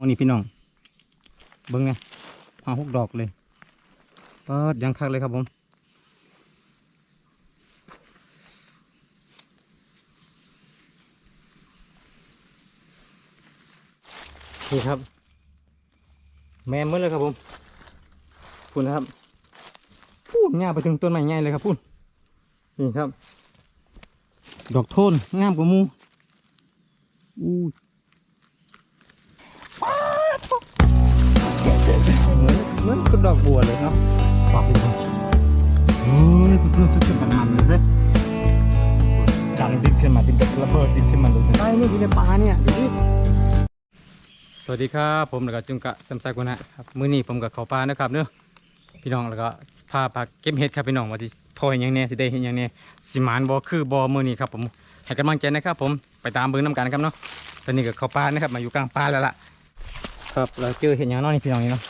วันนี้พี่น้อง เบิ้งเนี่ยหาหกดอกเลยเปิดยังคักเลยครับผม นี่ครับ แม่นหมืดเลยครับผมพูดนะครับพูดง่ายไปถึงต้นไม้ใหญ่เลยครับพูดนี่ครับ ดอกโทนงามกว่ามูอู้ เหมือนเหมือนกับดอกบัวเลยเนาะปากเลยครับเฮ้ยเพื่อนๆสุดๆมันๆเลยเว้ยดังดิดขึ้นมาดิดแบบระเบิดดิดขึ้นมาเลยใช่นี่อยู่ในป่าเนี่ยดูดิสวัสดีครับผมแล้วก็จุงกะซัมไซกุนะครับมื้อนี้ผมกับเขาปลานะครับเนอะพี่น้องแล้วก็พาปลาเก็บเห็ดครับพี่น้องว่าจะพออย่างเนี้ยสิได้เห็นอย่างเนี้ยสิหมานบ่คือบ่มื้อนี้ครับผมให้กำลังใจนะครับผมไปตามเบิ่งน้ำกันครับเนาะตอนนี้ก็เขาปลานะครับมาอยู่กลางป่าแล้วล่ะครับเราเจอเห็นอย่างน้อยนี่พี่น้องนี่เนาะ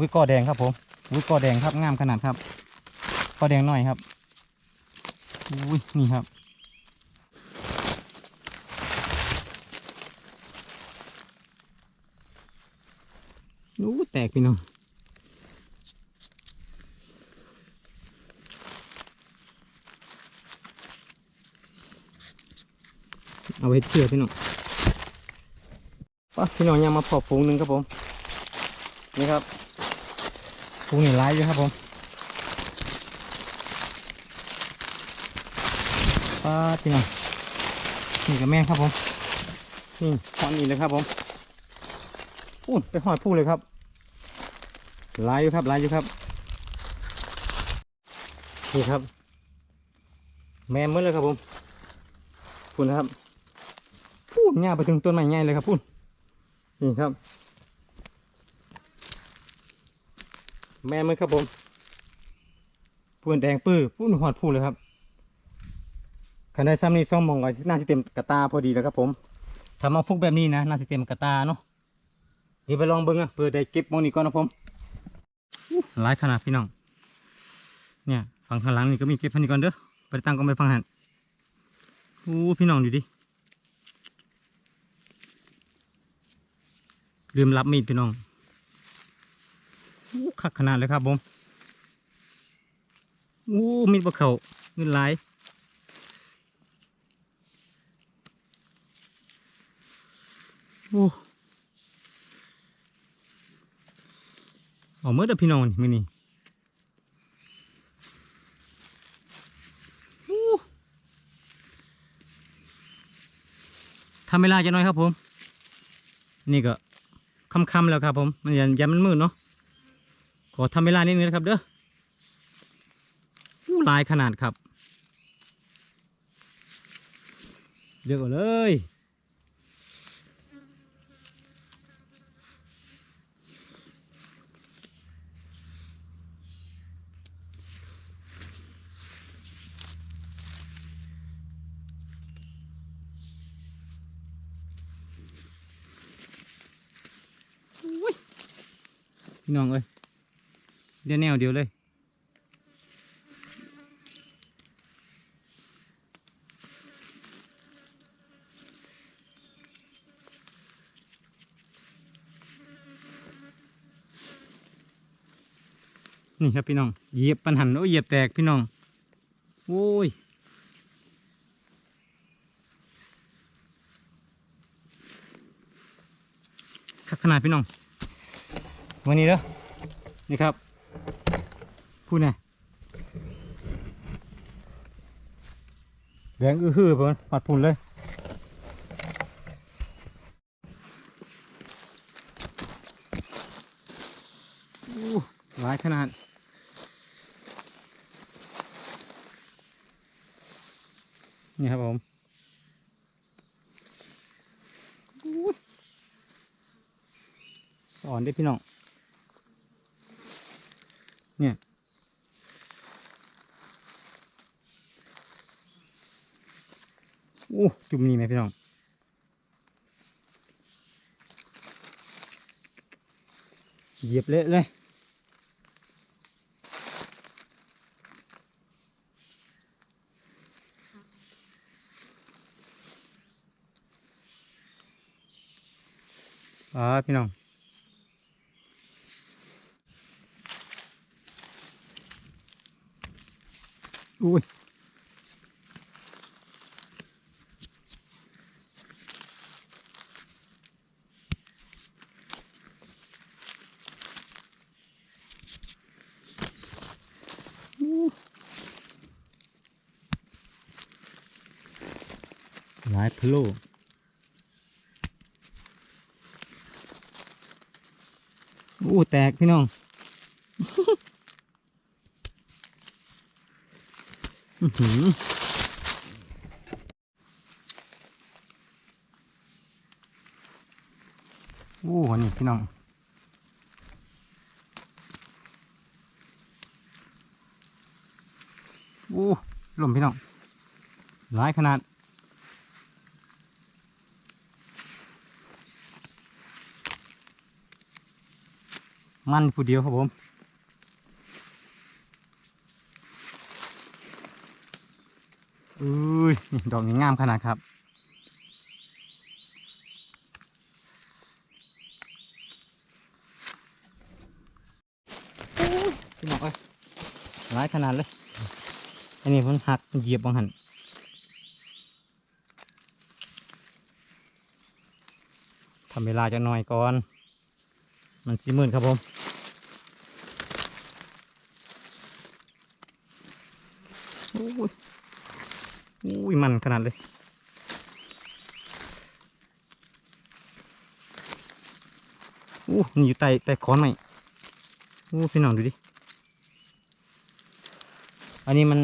วิกอแดงครับผมวิกอแดงครับงามขนาดครับกอแดงหน่อยครับอุ้ยนี่ครับอู้แตกพี่น้องเอาไว้เชื่อพี่น้องป่ะพี่น้องยังมาพอฝูงหนึ่งครับผม นี่ครับ ฝูนี่ร้ายอยู่ครับผมป้าดพี่น้องนี่กับแม่งครับผมนี่หอนอีกเลยครับผมพูดไปหอยพูดเลยครับลายอยู่ครับลายอยู่ครับนี่ครับ แม่นหมืดเลยครับผมพูดนะครับพูดง่ายไปถึงต้นไม้ง่ายเลยครับพูดนี่ครับ แม่มืดครับผมพูดแดงปื้อพูดหอดพูดเลยครับขันได้ซ้ำนี่ซ่อมมองไว้น่าจะเต็มกระตาพอดีแล้วครับผมทำมาฟุกแบบนี้นะน่าจะเต็มกระตาเนาะเดี๋ยวไปลองเบิ้งอะเพื่อได้เก็บมองนี่ก่อนนะผมหลายขนาดพี่น้องเนี่ยฝั่งข้างหลังนี่ก็มีเก็บฟันนี่ก่อนเด้อไปตั้งก็ไปฟังหันอู้พี่น้องดูดิลืมรับมีดพี่น้อง คักขนาดเลยครับผมอู้มีดบะเขาเงินหลายอู้เอาเมื่อเดพี่น้องนี่มือนี่ทำเวลาจะน้อยครับผม นี่ก็ค่ำๆแล้วครับผม มันยันยันมันมืดเนาะ ขอทำเวลานิดนึงนะครับเด้ออู้ลายขนาดครับเลือกเอาเลยพี่น้องเอ้ย เดี๋ยวแนวเดียวเลย นี่ครับพี่น้อง เหยียบปันหันโอ้เหยียบแตกพี่น้อง โอ้ยขักขนาดพี่น้อง วันนี้เด้อนี่ครับ พูดไงแดงอื้อหือเพิ่นปัดพุ่นเลยอู้หลายขนาดนี่ครับผมอู้สอนได้พี่น้องเนี่ย โอ้จุ่มนี่ไหมพี่น้องเหยียบเละเลยอ่าพี่น้องอุ้ย หลายพะโอู้แตกพี่น้องอื้อหืออู้อันนี้พี่น้อง อู้ลมพี่น้องหลายขนาด มันผู้เดียวครับผมอุ้ยดอกนี้งามขนาดครับพี่น้องเอ้ยร้ายขนาดเลย อันนี้มันหักเหยียบบางหันทำเวลาจะหน่อยก่อน มันสีมื่นครับผม โอ้ยโอ้ย มันขนาดเลยโอ้มันอยู่ใต้ใต้คอนไหมโอ้พี่น้องดูดิ อันนี้มัน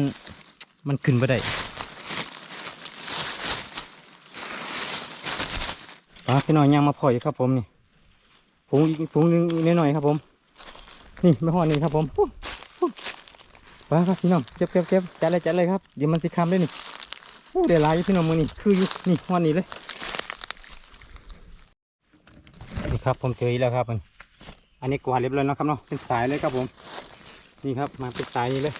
มันขึ้นไปได้ปลาพี่น้องยังมาพ่อยครับผมนี่ฝูงอีกฝูงหนึงนิดหน่อยครับผม นี่ไม่ห่อนี่ครับผมปุ๊บปุ๊บไปครับพี่น้องเก็บเก็บเก็บจัดเลยจัดเลยครับเดี๋ยวมันสิคำได้นี่ อ้เดี๋ยวหลายพี่น้องมือนี่คืออยู่นี่หอดนี่เลยนี่ครับผมเจออีกแล้วครับมันอันนี้กวาดเรียบร้อยแล้วครับเนาะเป็นสายเลยครับผม นี่ครับมาเป็นสายนี้เลย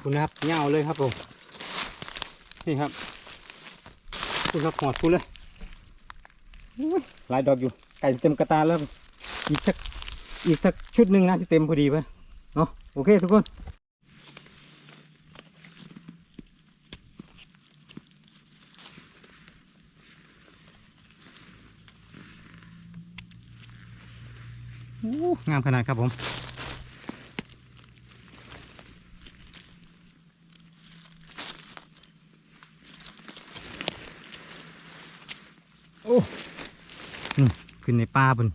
คุณนะครับเงาเลยครับผมนี่ครับคุณครับหอดคุณเลยอุ๊ยหลายดอกอยู่ไก่เต็มกระตาแล้วอีกสักอีกสักชุดหนึ่งน่าจะเต็มพอดีไปเนาะโอเคทุกคนโอ้ งามขนาดครับผมโอ้นี่ขึ้นในป่าบน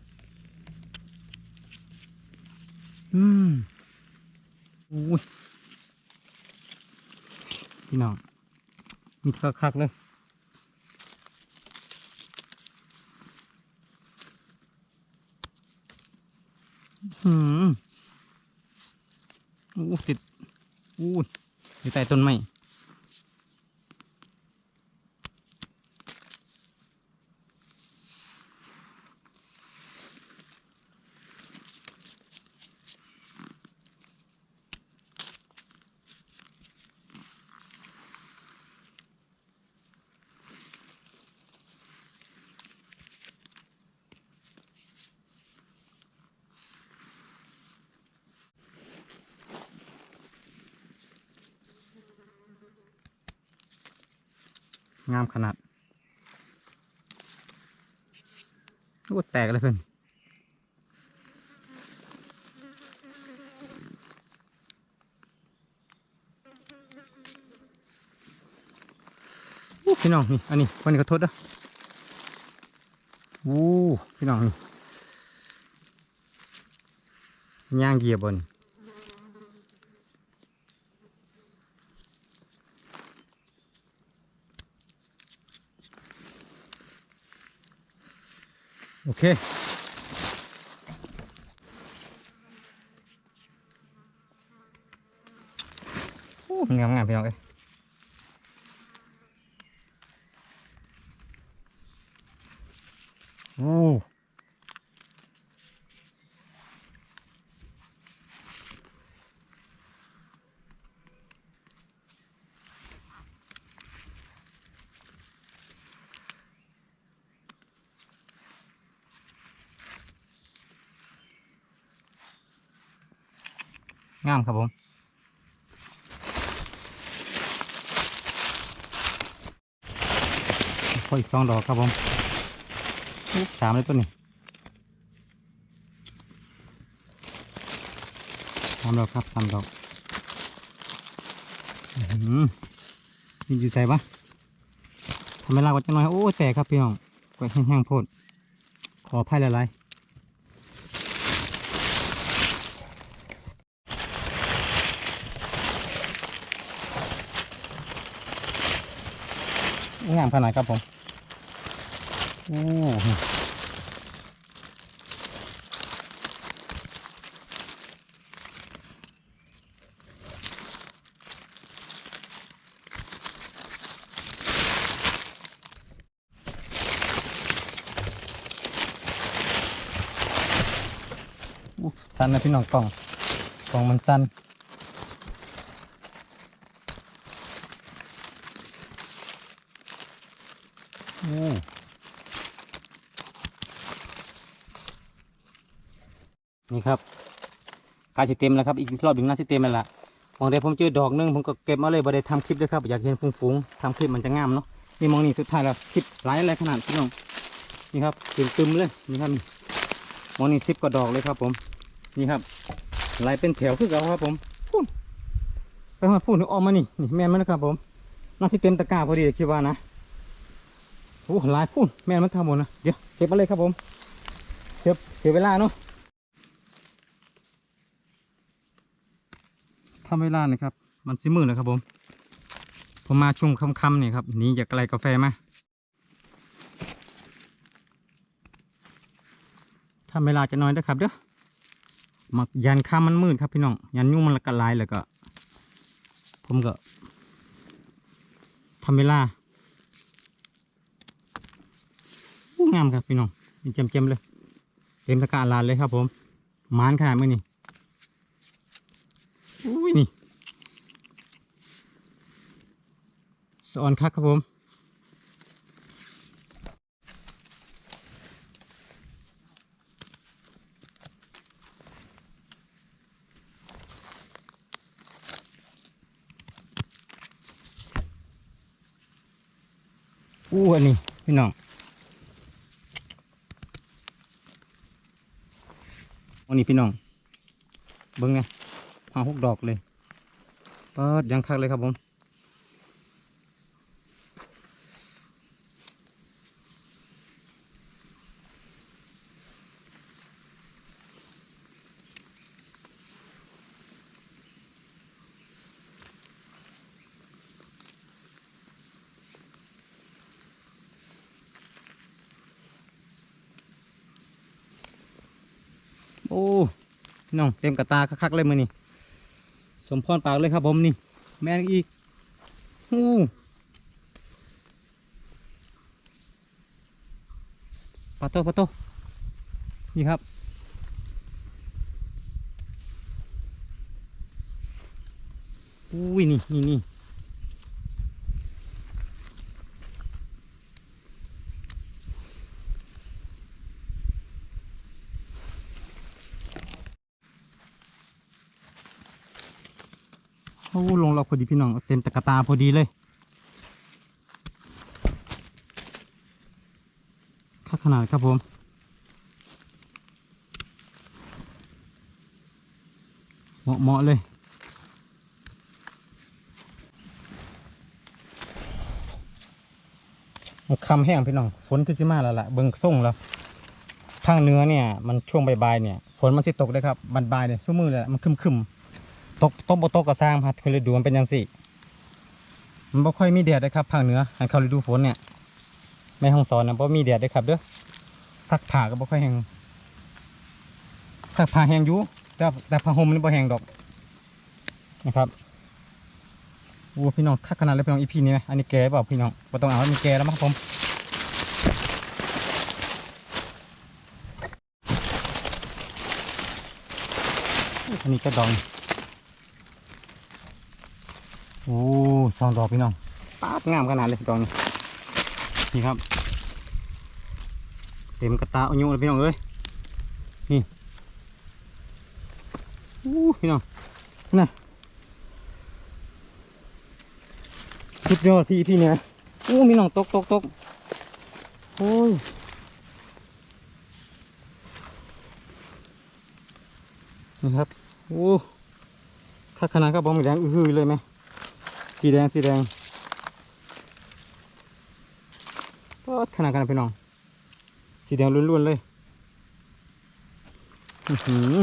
อืมอุ้ยพี่น้องมีคักๆเลย อืมอู้ติดอู้อยู่ใต้ต้นไม้ งามขนาดโอ้แตกเลยเพื่อนโอ้พี่น้องนี่ อันนี้คนนี้ก็โทษนะโอ้พี่น้องนี่ย่างเหยียบบน เค โอ้งามงามพี่น้องเอ้ยโอ้ งามครับผมพออีกสองดอกครับผมสามเลยตัวนี้สามดอกครับสามดอกอื้อหือนี่อยู่ใส่ปะทำไมลากไว้จังหน่อย โอ้แตกครับพี่น้องกวยแห้งๆโพดขออภัยหลายๆ งามขนาดครับผมโอ้สั้นนะพี่น้องกล่องกล่องมันสั้นโอ้นี่ครับ กายสิเต็มแล้วครับอีกรอบหนึ่งน่าสิเต็มแล้วล่ะมองได้ผมเจอดอกหนึงผมก็เก็บมาเลยบ่ได้ทำคลิปด้วยครับอยากเห็นฟุ้งๆทำคลิปมันจะงามเนาะนี่มองนี่สุดท้ายแล้วคลิปหลายอะไรขนาดพี่น้องนี่ครับตึมๆเลยนี่ครับมองนี่สิบกว่าดอกเลยครับ ผมนี่ครับลายเป็นแถวคือเก่าครับผมพูนไปมาพูนออกมานี่นี่แม่นมันนะครับผมน่าสิเต็มตะกร้าพอดีคิดว่านะโอ้ลายพูนแม่นมันทำหมดนะเดี๋ยวเก็บมาเลยครับผมเสียเสียเวลาเนาะำเวลานะครับ มันสิมืดแล้วครับผม ผมมาช่วงค่ำๆนี่ครับหนีจากไกลกาแฟมาทำเวลาจะน้อยเด้อครับเด้อมักยันข้ามมันมืดครับพี่น้อง ยันยุ่งมันละกะลายแล้วก็ ผมก็ทำเวลาูงามครับพี่น้องมีเจมๆเลย เต็มตะกร้าลานเลยครับผมมานขนาดมือนี่ อุ้ยนี่สอนคักครับผมอู้อันนี้พี่น้องอันนี้พี่น้องเบิ้งเนี่ย ห้าหกดอกเลยเปิดยังคักเลยครับผมโอ้น้องเต็มกระตาคักๆเลยมือนี่ สมพรปากเลยครับผมนี่ แม่งอีกอู้ปาโตปาโตนี่ครับ อุ้ยนี่นี่นี่ อ้ลงเราพอดีพี่น้องเต็มตะกะตาพอดีเลยคักขนาดครับผมเหมาะเหมาะเลยคำแห้งพี่น้องฝนขึ้นสิมาแล้วล่ะเบิ่งส่งแล้วทางเนื้อเนี่ยมันช่วงบ่ายๆเนี่ยฝนมันสิตกได้ครับบันบายเนี่ยชั่วมือเลยมันคึมๆ ตกตกบ่ตกก็สร้างครับคือฤดูมันเป็นย่างสี่มันบ่ค่อยมีแดดนะครับภาคเหนือให้เขาฤดูฝนเนี่ยแม่ห้องสอนนะบ่มีแดดได้ครับเด้อซักผ้าก็บ่ค่อยแห้งซักผ้าแห้งอยู่แต่แต่ผ้าห่มนี่บ่แห้งดอกนะครับโอ้พี่น้องคักขนาดเลยพี่น้องอีพีนี้ไหมอันนี้แก่เปล่าพี่น้องบ่ต้องเอาให้มันแก่แล้วมั้งครับผมอันนี้ก็ดอง โอ้สองดอกพี่น้องป๊าดงามขนาดเลยดอกนี้นี่ครับ เต็มกระตาเอายุเลยพี่น้องเอ้ยนี่อู้พี่น้องน่ะสุดยอดพี่พี่เนี่ยโอ้มีหนองตกตกตกโอ้ยนี่ครับโอ้ข้าขนาดก็บอมแดงอื้อหือเลยไหม สีแดงสีแดงก็ขนาดกันพี่น้อง สีแดงล้วนๆเลยอือหือ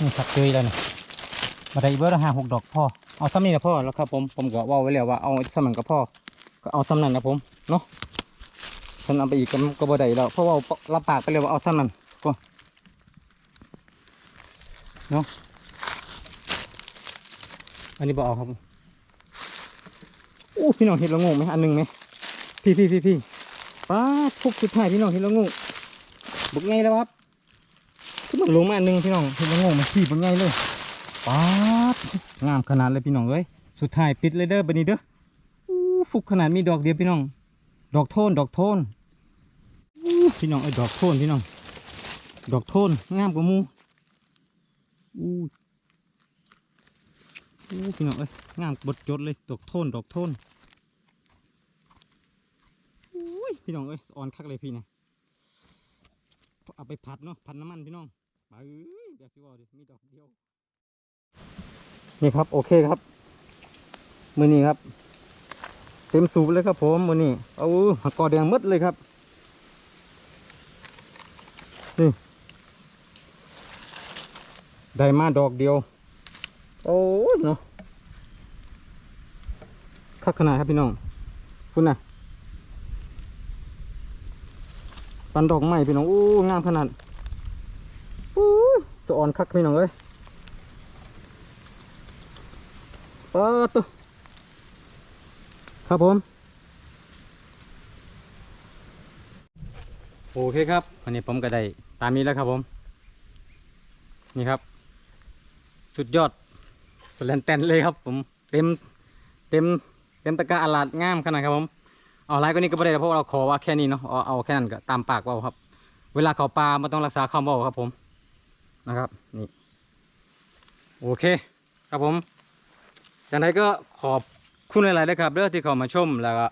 นี่ครับเจอแล้วนี่มาได้อีกเบอร์ห้าหกดอกพ่อ เอาซ้ำนี่นะพ่อแล้วครับผม ผมก็เว่าไว้แล้วว่าเอาซ้ำนั้นกับพ่อ ก็เอาซ้ำนั้นนะผมเนาะฉันเอาไปอีกก็ก็บ่ได้แล้ว เพราะว่ารับปากไปเลยว่าเอาซ้ำนั้นก็ เนาะอันนี้บ่เอาครับอู้พี่น้องเห็ดละโงูไหมอันหนึ่งไหมพี่พี่พี่พี่ป้าดทุกสุดท้ายพี่น้องเห็ดละโงูบุกไงแล้วครับคือมันลงมาอันหนึ่งพี่น้องเห็ดละโงูมันสี่บุกไงเลยป้าดงามขนาดเลยพี่น้องเอ้ยสุดท้ายปิดเลยเด้อบันนี้เด้ออู้ฟุกขนาดมีดอกเดียวพี่น้อง ดอกโทนดอกโทนอู้พี่น้องเอ้ยดอกโทนพี่น้อง ดอกโทนงามกว่ามู อู้อู้พี่น้องเอ้ยงามบดจดเลยดอกโทนดอกโทนอุ้ยพี่น้องเอ้ยอ่อนคักเลยพี่นะเอาไปผัดเนาะผัดน้ำมันพี่น้องมาเอ้ยเดี๋ยวสิว่าดิมีดอกเดียวนี่ครับโอเคครับมือนี้ครับ เต็มสูบเลยครับผมมือนี้เอาหักกอแดงหมดเลยครับนี่ ได้มาดอกเดียว โอ้ยเนาะคักขนาดครับพี่น้องคุณน่ะปันดอกไม้พี่น้อง อู้งามขนาดอู้สะอ่อนคักพี่น้องเอ้ยปาดตัวครับผม โอเคครับ วันนี้ผมก็ได้ตามนี้แล้วครับผม นี่ครับ สุดยอดสแลนแตนเลยครับผมเต็มเต็มเต็มตะกร้าอลาดงามขนาดครับผมเอาไรก็นี่ก็ไม่ได้เพราะว่าเราขอว่าแค่นี้เนาะเอาเอาแค่นั้นก็ตามปากเว่าครับ เวลาเขาปลามันต้องรักษาคำเว่าครับผมนะครับนี่โอเคครับผมจากนั้นก็ขอบคุณหลายๆเลยครับเด้อที่เขามาชมแล้วก็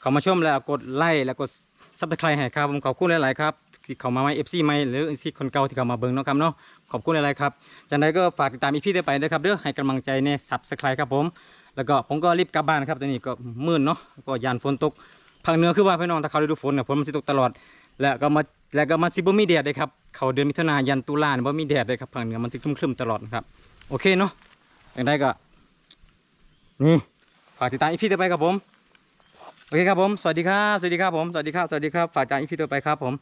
เขามาชมแล้วกดไลค์แล้วกดซับสไครต์ให้ครับผมขอบคุณหลายๆครับ ที่เขามาใหม่เอฟซีใหม่หรือเอฟซีคนเก่าที่เขามาเบิ่งเนาะครับเนาะขอบคุณหลายๆครับจากนั้นก็ฝากติดตามอีพีต่อไปด้วยครับเด้อให้กำลังใจในซับสไครต์ครับผม แล้วก็ผมก็รีบกลับบ้านครับตอนนี้ก็มืดเนาะก็ยานฝนตกภาคเหนือคือว่าพี่น้องถ้าเขาฤดูฝนเนี่ยฝนมันจะตกตลอด แล้วก็มาแล้วก็มาซิบมีแดดเลยครับเขาเดือนมิถุนายนตุลาเนี่ยบ่มีแดดเลยครับภาคเหนือมันสิครึมๆตลอดครับโอเคเนาะอย่างไรก็นี่ฝากติดตามอีพีต่อไปครับผม โอเคครับผม สวัสดีครับ สวัสดีครับผม สวัสดีครับ สวัสดีครับ ฝากติดตามอีพีต่อไปครับผม